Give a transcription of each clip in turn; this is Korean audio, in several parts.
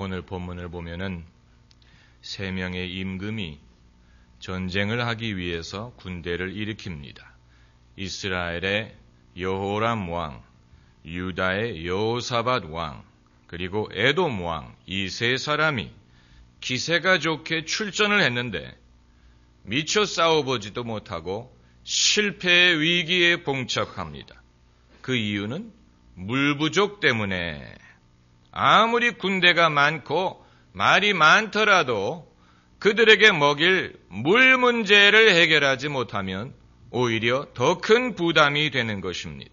오늘 본문을 보면은 세 명의 임금이 전쟁을 하기 위해서 군대를 일으킵니다. 이스라엘의 여호람 왕, 유다의 여호사밧 왕, 그리고 에돔 왕, 이 세 사람이 기세가 좋게 출전을 했는데 미처 싸워보지도 못하고 실패의 위기에 봉착합니다. 그 이유는 물 부족 때문에 아무리 군대가 많고 말이 많더라도 그들에게 먹일 물 문제를 해결하지 못하면 오히려 더 큰 부담이 되는 것입니다.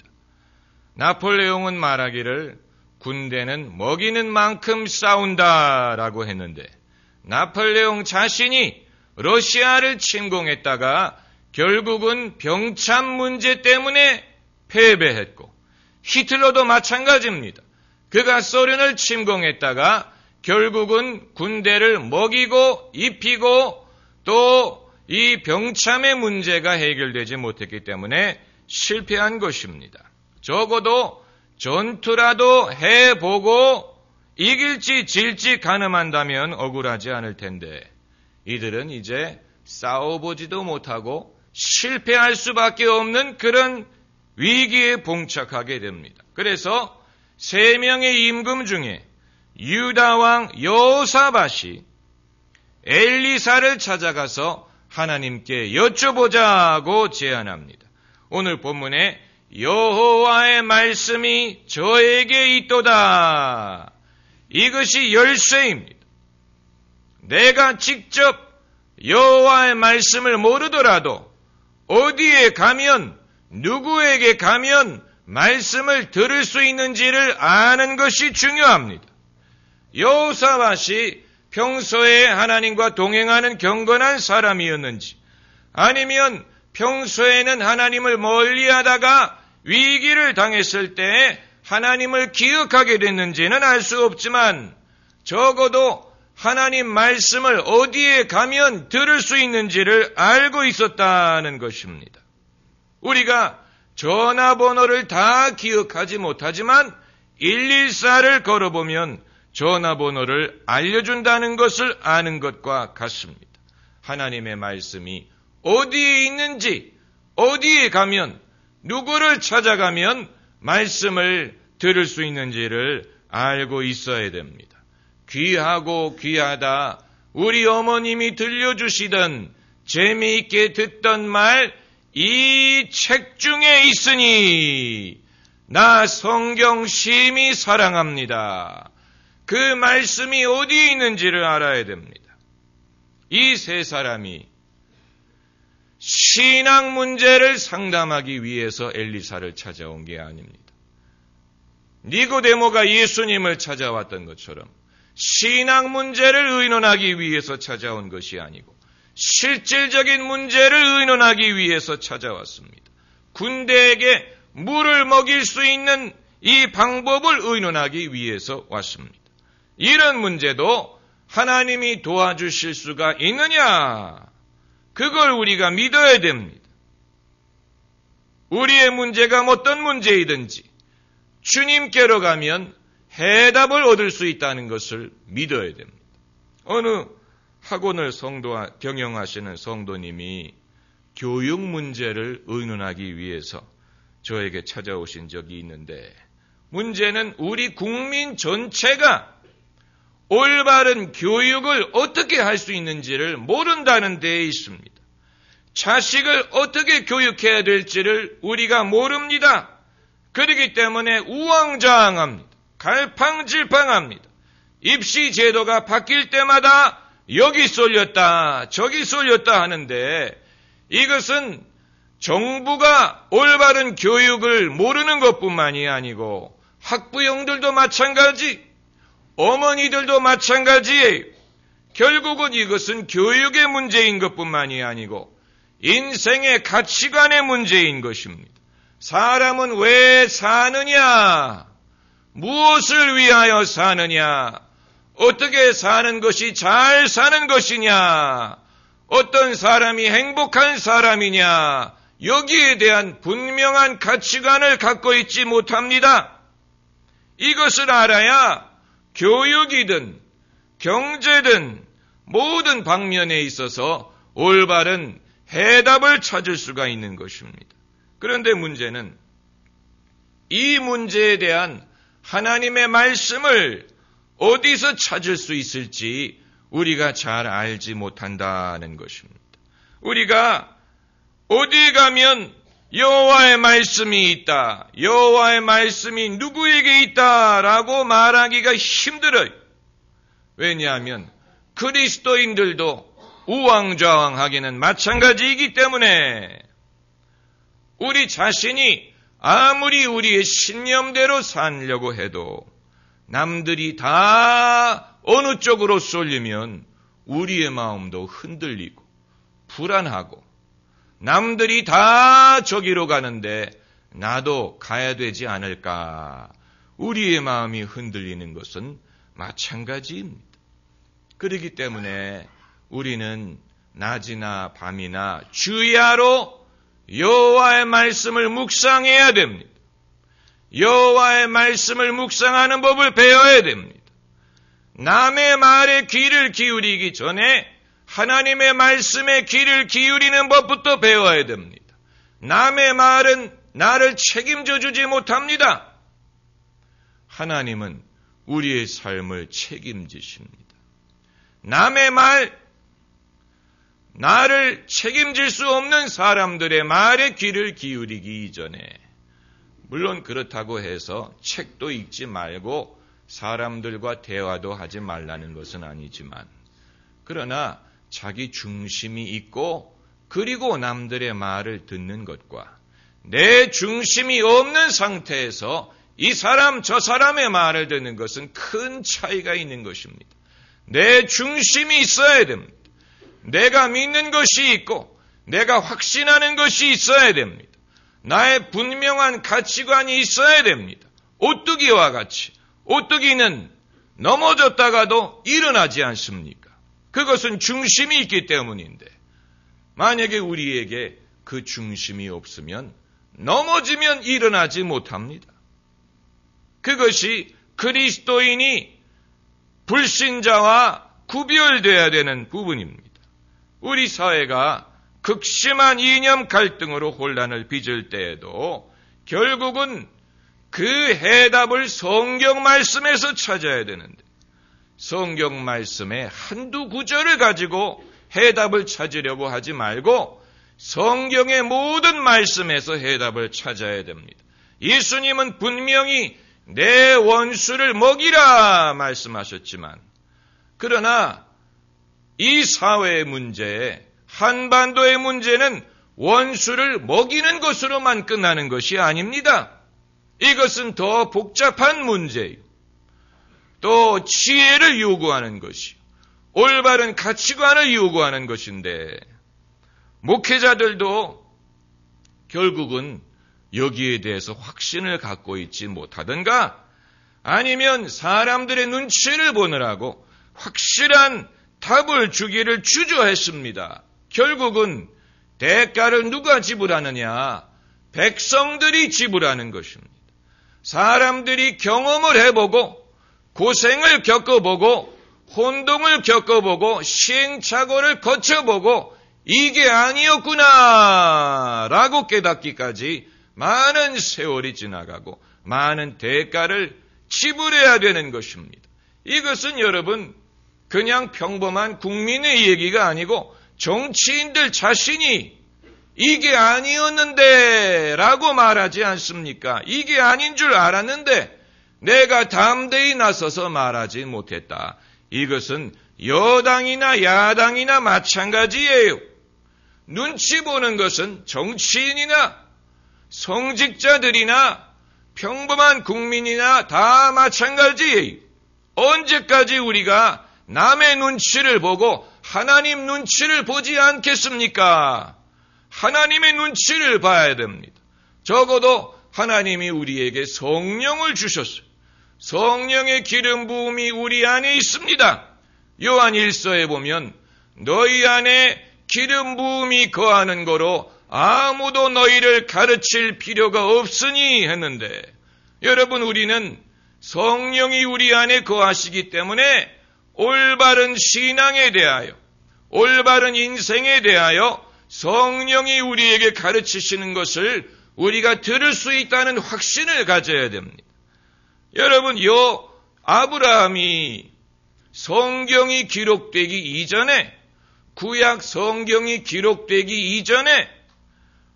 나폴레옹은 말하기를 군대는 먹이는 만큼 싸운다라고 했는데 나폴레옹 자신이 러시아를 침공했다가 결국은 병참 문제 때문에 패배했고 히틀러도 마찬가지입니다. 그가 소련을 침공했다가 결국은 군대를 먹이고 입히고 또 이 병참의 문제가 해결되지 못했기 때문에 실패한 것입니다. 적어도 전투라도 해보고 이길지 질지 가늠한다면 억울하지 않을 텐데 이들은 이제 싸워보지도 못하고 실패할 수밖에 없는 그런 위기에 봉착하게 됩니다. 그래서 세 명의 임금 중에 유다 왕 여호사밭이 엘리사를 찾아가서 하나님께 여쭤보자고 제안합니다. 오늘 본문에 여호와의 말씀이 저에게 있도다. 이것이 열쇠입니다. 내가 직접 여호와의 말씀을 모르더라도 어디에 가면 누구에게 가면 말씀을 들을 수 있는지를 아는 것이 중요합니다. 여호사밭이 평소에 하나님과 동행하는 경건한 사람이었는지 아니면 평소에는 하나님을 멀리 하다가 위기를 당했을 때 하나님을 기억하게 됐는지는 알 수 없지만 적어도 하나님 말씀을 어디에 가면 들을 수 있는지를 알고 있었다는 것입니다. 우리가 전화번호를 다 기억하지 못하지만 114를 걸어보면 전화번호를 알려준다는 것을 아는 것과 같습니다. 하나님의 말씀이 어디에 있는지, 어디에 가면, 누구를 찾아가면 말씀을 들을 수 있는지를 알고 있어야 됩니다. 귀하고 귀하다 우리 어머님이 들려주시던 재미있게 듣던 말, 이 책 중에 있으니 나 성경 심히 사랑합니다. 그 말씀이 어디에 있는지를 알아야 됩니다. 이 세 사람이 신앙 문제를 상담하기 위해서 엘리사를 찾아온 게 아닙니다. 니고데모가 예수님을 찾아왔던 것처럼 신앙 문제를 의논하기 위해서 찾아온 것이 아니고 실질적인 문제를 의논하기 위해서 찾아왔습니다. 군대에게 물을 먹일 수 있는 이 방법을 의논하기 위해서 왔습니다. 이런 문제도 하나님이 도와주실 수가 있느냐? 그걸 우리가 믿어야 됩니다. 우리의 문제가 어떤 문제이든지 주님께로 가면 해답을 얻을 수 있다는 것을 믿어야 됩니다. 어느 학원을 성도 경영하시는 성도님이 교육 문제를 의논하기 위해서 저에게 찾아오신 적이 있는데 문제는 우리 국민 전체가 올바른 교육을 어떻게 할 수 있는지를 모른다는 데에 있습니다. 자식을 어떻게 교육해야 될지를 우리가 모릅니다. 그렇기 때문에 우왕좌왕합니다. 갈팡질팡합니다. 입시 제도가 바뀔 때마다 여기 쏠렸다, 저기 쏠렸다 하는데 이것은 정부가 올바른 교육을 모르는 것뿐만이 아니고 학부형들도 마찬가지, 어머니들도 마찬가지예요. 결국은 이것은 교육의 문제인 것뿐만이 아니고 인생의 가치관의 문제인 것입니다. 사람은 왜 사느냐? 무엇을 위하여 사느냐? 어떻게 사는 것이 잘 사는 것이냐? 어떤 사람이 행복한 사람이냐? 여기에 대한 분명한 가치관을 갖고 있지 못합니다. 이것을 알아야 교육이든 경제든 모든 방면에 있어서 올바른 해답을 찾을 수가 있는 것입니다. 그런데 문제는 이 문제에 대한 하나님의 말씀을 어디서 찾을 수 있을지 우리가 잘 알지 못한다는 것입니다. 우리가 어디 가면 여호와의 말씀이 있다. 여호와의 말씀이 누구에게 있다라고 말하기가 힘들어요. 왜냐하면 그리스도인들도 우왕좌왕하기는 마찬가지이기 때문에 우리 자신이 아무리 우리의 신념대로 살려고 해도 남들이 다 어느 쪽으로 쏠리면 우리의 마음도 흔들리고 불안하고 남들이 다 저기로 가는데 나도 가야 되지 않을까. 우리의 마음이 흔들리는 것은 마찬가지입니다. 그렇기 때문에 우리는 낮이나 밤이나 주야로 여호와의 말씀을 묵상해야 됩니다. 여호와의 말씀을 묵상하는 법을 배워야 됩니다. 남의 말에 귀를 기울이기 전에 하나님의 말씀에 귀를 기울이는 법부터 배워야 됩니다. 남의 말은 나를 책임져 주지 못합니다. 하나님은 우리의 삶을 책임지십니다. 남의 말, 나를 책임질 수 없는 사람들의 말에 귀를 기울이기 이전에, 물론 그렇다고 해서 책도 읽지 말고 사람들과 대화도 하지 말라는 것은 아니지만, 그러나 자기 중심이 있고 그리고 남들의 말을 듣는 것과 내 중심이 없는 상태에서 이 사람 저 사람의 말을 듣는 것은 큰 차이가 있는 것입니다. 내 중심이 있어야 됩니다. 내가 믿는 것이 있고 내가 확신하는 것이 있어야 됩니다. 나의 분명한 가치관이 있어야 됩니다. 오뚜기와 같이 오뚜기는 넘어졌다가도 일어나지 않습니까? 그것은 중심이 있기 때문인데 만약에 우리에게 그 중심이 없으면 넘어지면 일어나지 못합니다. 그것이 그리스도인이 불신자와 구별돼야 되는 부분입니다. 우리 사회가 극심한 이념 갈등으로 혼란을 빚을 때에도 결국은 그 해답을 성경 말씀에서 찾아야 되는데 성경 말씀의 한두 구절을 가지고 해답을 찾으려고 하지 말고 성경의 모든 말씀에서 해답을 찾아야 됩니다. 예수님은 분명히 내 원수를 먹이라 말씀하셨지만, 그러나 이 사회의 문제, 한반도의 문제는 원수를 먹이는 것으로만 끝나는 것이 아닙니다. 이것은 더 복잡한 문제예요. 또 지혜를 요구하는 것이 올바른 가치관을 요구하는 것인데 목회자들도 결국은 여기에 대해서 확신을 갖고 있지 못하든가 아니면 사람들의 눈치를 보느라고 확실한 답을 주기를 주저했습니다. 결국은 대가를 누가 지불하느냐? 백성들이 지불하는 것입니다. 사람들이 경험을 해보고 고생을 겪어보고 혼동을 겪어보고 시행착오를 거쳐보고 이게 아니었구나 라고 깨닫기까지 많은 세월이 지나가고 많은 대가를 지불해야 되는 것입니다. 이것은 여러분 그냥 평범한 국민의 얘기가 아니고 정치인들 자신이 이게 아니었는데 라고 말하지 않습니까? 이게 아닌 줄 알았는데 내가 담대히 나서서 말하지 못했다. 이것은 여당이나 야당이나 마찬가지예요. 눈치 보는 것은 정치인이나 성직자들이나 평범한 국민이나 다 마찬가지예요. 언제까지 우리가 남의 눈치를 보고 하나님 눈치를 보지 않겠습니까? 하나님의 눈치를 봐야 됩니다. 적어도 하나님이 우리에게 성령을 주셨어요. 성령의 기름 부음이 우리 안에 있습니다. 요한 1서에 보면 너희 안에 기름 부음이 거하는 거로 아무도 너희를 가르칠 필요가 없으니 했는데 여러분 우리는 성령이 우리 안에 거하시기 때문에 올바른 신앙에 대하여, 올바른 인생에 대하여 성령이 우리에게 가르치시는 것을 우리가 들을 수 있다는 확신을 가져야 됩니다. 여러분, 요 아브라함이 성경이 기록되기 이전에, 구약 성경이 기록되기 이전에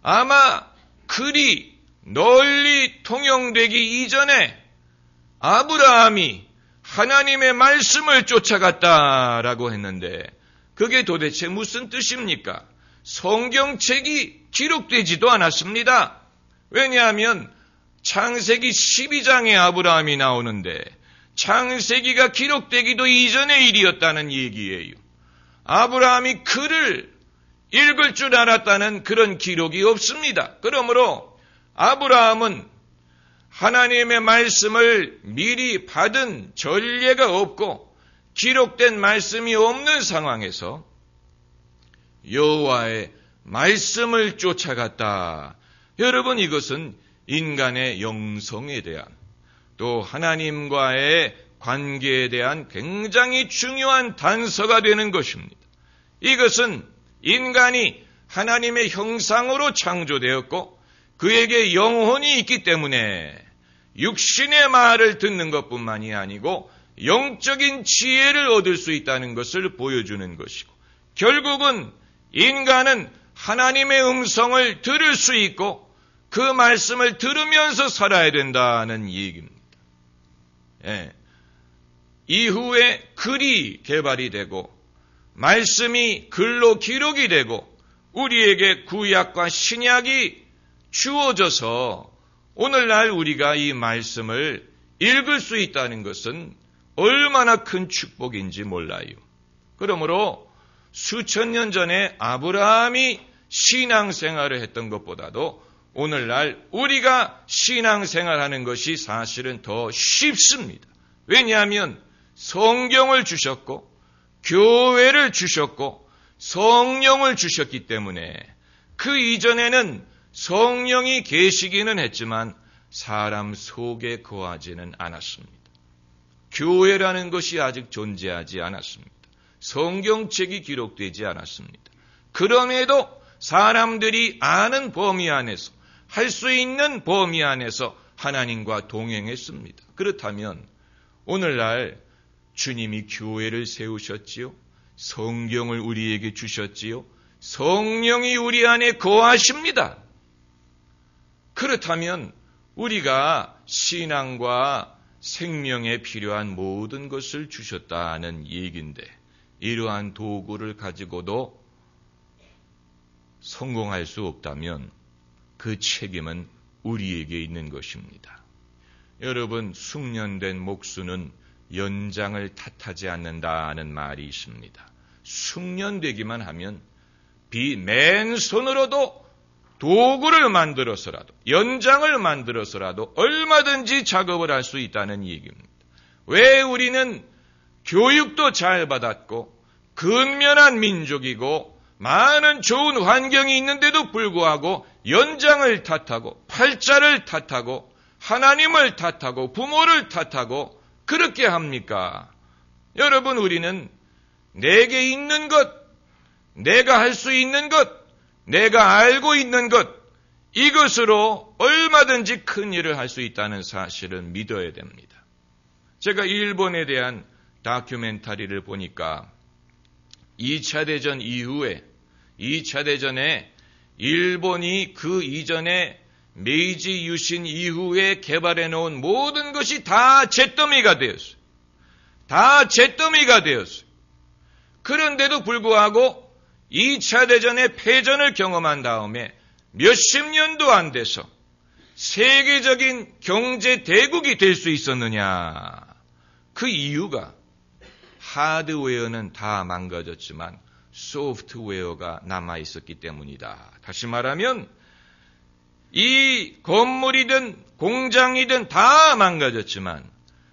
아마 글이 널리 통용되기 이전에 아브라함이 하나님의 말씀을 쫓아갔다라고 했는데 그게 도대체 무슨 뜻입니까? 성경책이 기록되지도 않았습니다. 왜냐하면 창세기 12장에 아브라함이 나오는데 창세기가 기록되기도 이전의 일이었다는 얘기예요. 아브라함이 글을 읽을 줄 알았다는 그런 기록이 없습니다. 그러므로 아브라함은 하나님의 말씀을 미리 받은 전례가 없고 기록된 말씀이 없는 상황에서 여호와의 말씀을 쫓아갔다. 여러분 이것은 인간의 영성에 대한 또 하나님과의 관계에 대한 굉장히 중요한 단서가 되는 것입니다. 이것은 인간이 하나님의 형상으로 창조되었고 그에게 영혼이 있기 때문에 육신의 말을 듣는 것뿐만이 아니고 영적인 지혜를 얻을 수 있다는 것을 보여주는 것이고 결국은 인간은 하나님의 음성을 들을 수 있고 그 말씀을 들으면서 살아야 된다는 얘기입니다. 예. 이후에 글이 개발이 되고 말씀이 글로 기록이 되고 우리에게 구약과 신약이 주어져서 오늘날 우리가 이 말씀을 읽을 수 있다는 것은 얼마나 큰 축복인지 몰라요. 그러므로 수천 년 전에 아브라함이 신앙생활을 했던 것보다도 오늘날 우리가 신앙생활하는 것이 사실은 더 쉽습니다. 왜냐하면 성경을 주셨고 교회를 주셨고 성령을 주셨기 때문에 그 이전에는 성령이 계시기는 했지만 사람 속에 거하지는 않았습니다. 교회라는 것이 아직 존재하지 않았습니다. 성경책이 기록되지 않았습니다. 그럼에도 사람들이 아는 범위 안에서 할 수 있는 범위 안에서 하나님과 동행했습니다. 그렇다면 오늘날 주님이 교회를 세우셨지요. 성경을 우리에게 주셨지요. 성령이 우리 안에 거하십니다. 그렇다면 우리가 신앙과 생명에 필요한 모든 것을 주셨다는 얘기인데 이러한 도구를 가지고도 성공할 수 없다면 그 책임은 우리에게 있는 것입니다. 여러분, 숙련된 목수는 연장을 탓하지 않는다는 말이 있습니다. 숙련되기만 하면 비 맨손으로도 도구를 만들어서라도 연장을 만들어서라도 얼마든지 작업을 할 수 있다는 얘기입니다. 왜 우리는 교육도 잘 받았고 근면한 민족이고 많은 좋은 환경이 있는데도 불구하고 연장을 탓하고 팔자를 탓하고 하나님을 탓하고 부모를 탓하고 그렇게 합니까? 여러분, 우리는 내게 있는 것, 내가 할 수 있는 것, 내가 알고 있는 것, 이것으로 얼마든지 큰 일을 할 수 있다는 사실을 믿어야 됩니다. 제가 일본에 대한 다큐멘터리를 보니까 2차 대전 이후에 2차 대전에 일본이 그 이전에 메이지 유신 이후에 개발해 놓은 모든 것이 다 잿더미가 되었어요. 다 잿더미가 되었어요. 그런데도 불구하고 2차 대전의 패전을 경험한 다음에 몇십 년도 안 돼서 세계적인 경제 대국이 될 수 있었느냐? 그 이유가 하드웨어는 다 망가졌지만 소프트웨어가 남아 있었기 때문이다. 다시 말하면 이 건물이든 공장이든 다 망가졌지만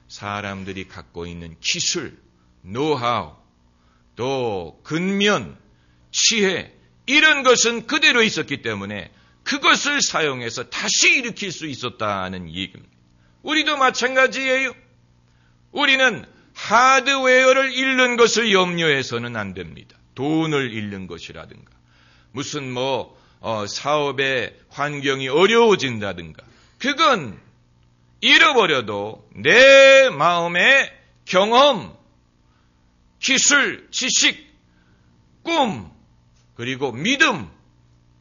사람들이 갖고 있는 기술, 노하우, 또 근면, 지혜, 이런 것은 그대로 있었기 때문에 그것을 사용해서 다시 일으킬 수 있었다는 얘기입니다. 우리도 마찬가지예요. 우리는 하드웨어를 잃는 것을 염려해서는 안 됩니다. 돈을 잃는 것이라든가, 무슨 뭐, 어, 사업의 환경이 어려워진다든가, 그건 잃어버려도 내 마음의 경험, 기술, 지식, 꿈, 그리고 믿음,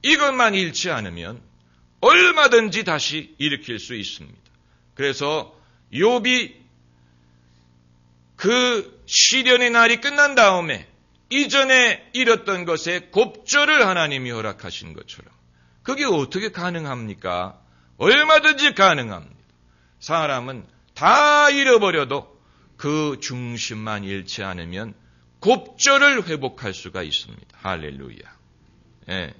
이것만 잃지 않으면 얼마든지 다시 일으킬 수 있습니다. 그래서 욥이 그 시련의 날이 끝난 다음에 이전에 잃었던 것에 곱절을 하나님이 허락하신 것처럼 그게 어떻게 가능합니까? 얼마든지 가능합니다. 사람은 다 잃어버려도 그 중심만 잃지 않으면 곱절을 회복할 수가 있습니다. 할렐루야. 예.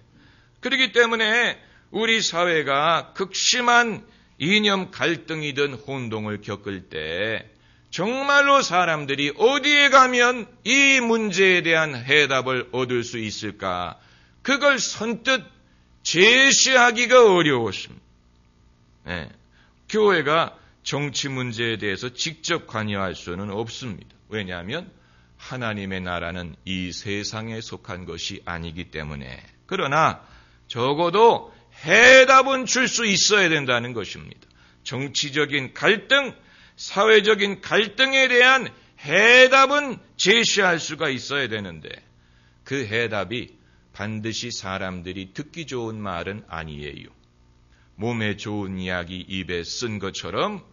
그렇기 때문에 우리 사회가 극심한 이념 갈등이든 혼동을 겪을 때 정말로 사람들이 어디에 가면 이 문제에 대한 해답을 얻을 수 있을까? 그걸 선뜻 제시하기가 어려웠습니다. 네. 교회가 정치 문제에 대해서 직접 관여할 수는 없습니다. 왜냐하면 하나님의 나라는 이 세상에 속한 것이 아니기 때문에. 그러나 적어도 해답은 줄 수 있어야 된다는 것입니다. 정치적인 갈등, 사회적인 갈등에 대한 해답은 제시할 수가 있어야 되는데 그 해답이 반드시 사람들이 듣기 좋은 말은 아니에요. 몸에 좋은 이야기 입에 쓴 것처럼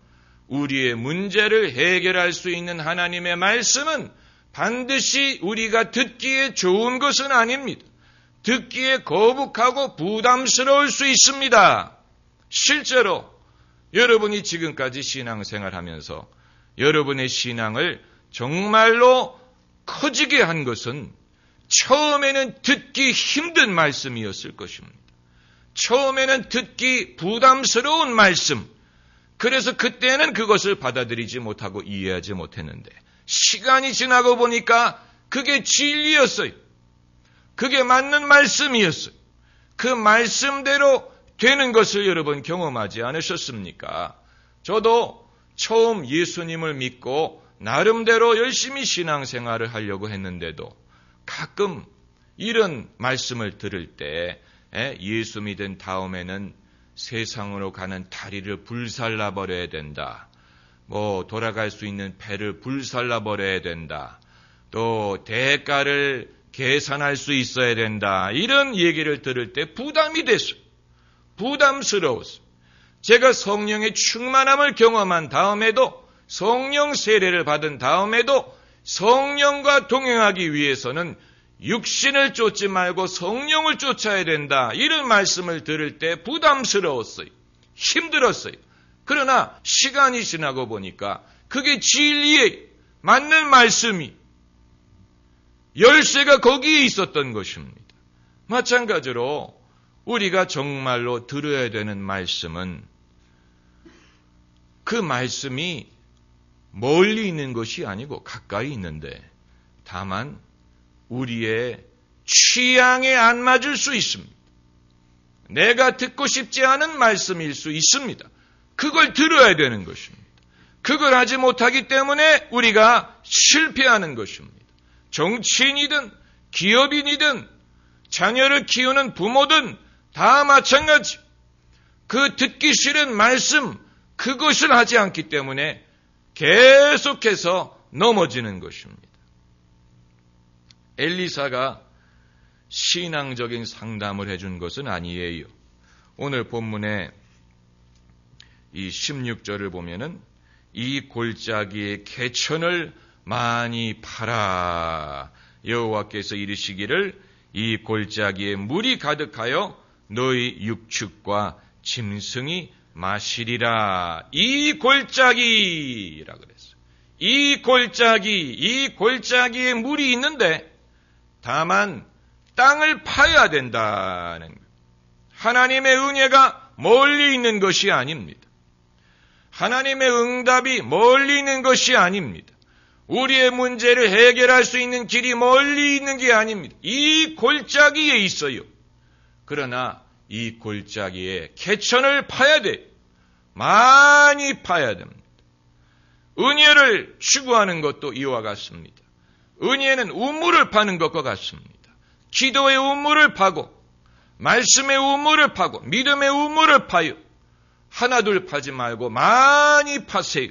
우리의 문제를 해결할 수 있는 하나님의 말씀은 반드시 우리가 듣기에 좋은 것은 아닙니다. 듣기에 거북하고 부담스러울 수 있습니다. 실제로 여러분이 지금까지 신앙생활 하면서 여러분의 신앙을 정말로 커지게 한 것은 처음에는 듣기 힘든 말씀이었을 것입니다. 처음에는 듣기 부담스러운 말씀. 그래서 그때는 그것을 받아들이지 못하고 이해하지 못했는데 시간이 지나고 보니까 그게 진리였어요. 그게 맞는 말씀이었어요. 그 말씀대로 되는 것을 여러분 경험하지 않으셨습니까? 저도 처음 예수님을 믿고 나름대로 열심히 신앙생활을 하려고 했는데도 가끔 이런 말씀을 들을 때 예수 믿은 다음에는 세상으로 가는 다리를 불살라 버려야 된다. 뭐 돌아갈 수 있는 배를 불살라 버려야 된다. 또 대가를 계산할 수 있어야 된다. 이런 얘기를 들을 때 부담이 됐어요. 부담스러웠어. 제가 성령의 충만함을 경험한 다음에도 성령 세례를 받은 다음에도 성령과 동행하기 위해서는 육신을 쫓지 말고 성령을 쫓아야 된다. 이런 말씀을 들을 때 부담스러웠어요. 힘들었어요. 그러나 시간이 지나고 보니까 그게 진리에 맞는 말씀이 열쇠가 거기에 있었던 것입니다. 마찬가지로 우리가 정말로 들어야 되는 말씀은 그 말씀이 멀리 있는 것이 아니고 가까이 있는데 다만 우리의 취향에 안 맞을 수 있습니다. 내가 듣고 싶지 않은 말씀일 수 있습니다. 그걸 들어야 되는 것입니다. 그걸 하지 못하기 때문에 우리가 실패하는 것입니다. 정치인이든 기업인이든 자녀를 키우는 부모든 다 마찬가지. 그 듣기 싫은 말씀, 그것을 하지 않기 때문에 계속해서 넘어지는 것입니다. 엘리사가 신앙적인 상담을 해준 것은 아니에요. 오늘 본문에 이 16절을 보면은 이 골짜기의 개천을 많이 팔아 여호와께서 이르시기를 이 골짜기에 물이 가득하여 너희 육축과 짐승이 마시리라. 이 골짜기라 그랬어요. 이 골짜기, 이 골짜기에 물이 있는데 다만 땅을 파야 된다는 거예요. 하나님의 은혜가 멀리 있는 것이 아닙니다. 하나님의 응답이 멀리 있는 것이 아닙니다. 우리의 문제를 해결할 수 있는 길이 멀리 있는 게 아닙니다. 이 골짜기에 있어요. 그러나 이 골짜기에 개천을 파야 돼. 많이 파야 됩니다. 은혜를 추구하는 것도 이와 같습니다. 은혜는 우물을 파는 것과 같습니다. 기도의 우물을 파고, 말씀의 우물을 파고, 믿음의 우물을 파요. 하나둘 파지 말고 많이 파세요.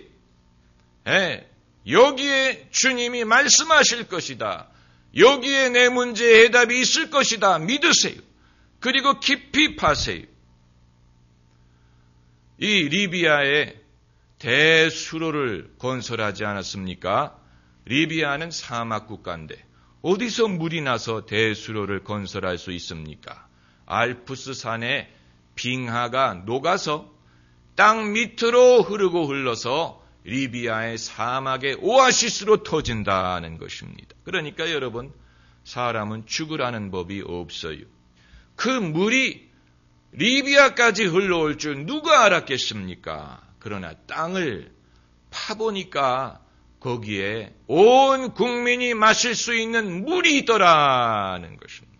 예, 여기에 주님이 말씀하실 것이다. 여기에 내 문제의 해답이 있을 것이다. 믿으세요. 그리고 깊이 파세요. 이 리비아에 대수로를 건설하지 않았습니까? 리비아는 사막 국가인데 어디서 물이 나서 대수로를 건설할 수 있습니까? 알프스 산에 빙하가 녹아서 땅 밑으로 흐르고 흘러서 리비아의 사막의 오아시스로 터진다는 것입니다. 그러니까 여러분, 사람은 죽으라는 법이 없어요. 그 물이 리비아까지 흘러올 줄 누가 알았겠습니까? 그러나 땅을 파보니까 거기에 온 국민이 마실 수 있는 물이 있더라는 것입니다.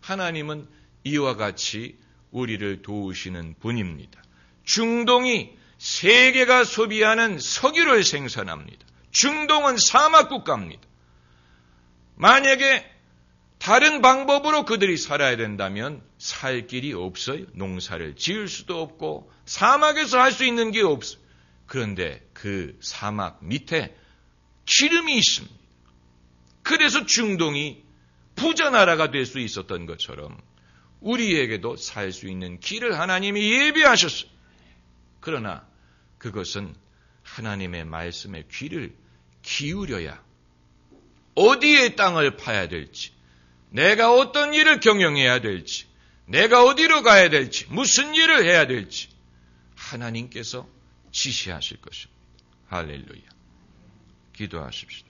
하나님은 이와 같이 우리를 도우시는 분입니다. 중동이 세계가 소비하는 석유를 생산합니다. 중동은 사막 국가입니다. 만약에 다른 방법으로 그들이 살아야 된다면 살 길이 없어요. 농사를 지을 수도 없고 사막에서 할 수 있는 게 없어요. 그런데 그 사막 밑에 기름이 있습니다. 그래서 중동이 부자 나라가 될 수 있었던 것처럼 우리에게도 살 수 있는 길을 하나님이 예비하셨어요. 그러나 그것은 하나님의 말씀에 귀를 기울여야 어디에 땅을 파야 될지, 내가 어떤 일을 경영해야 될지, 내가 어디로 가야 될지, 무슨 일을 해야 될지 하나님께서 지시하실 것입니다. 할렐루야. 기도하십시오.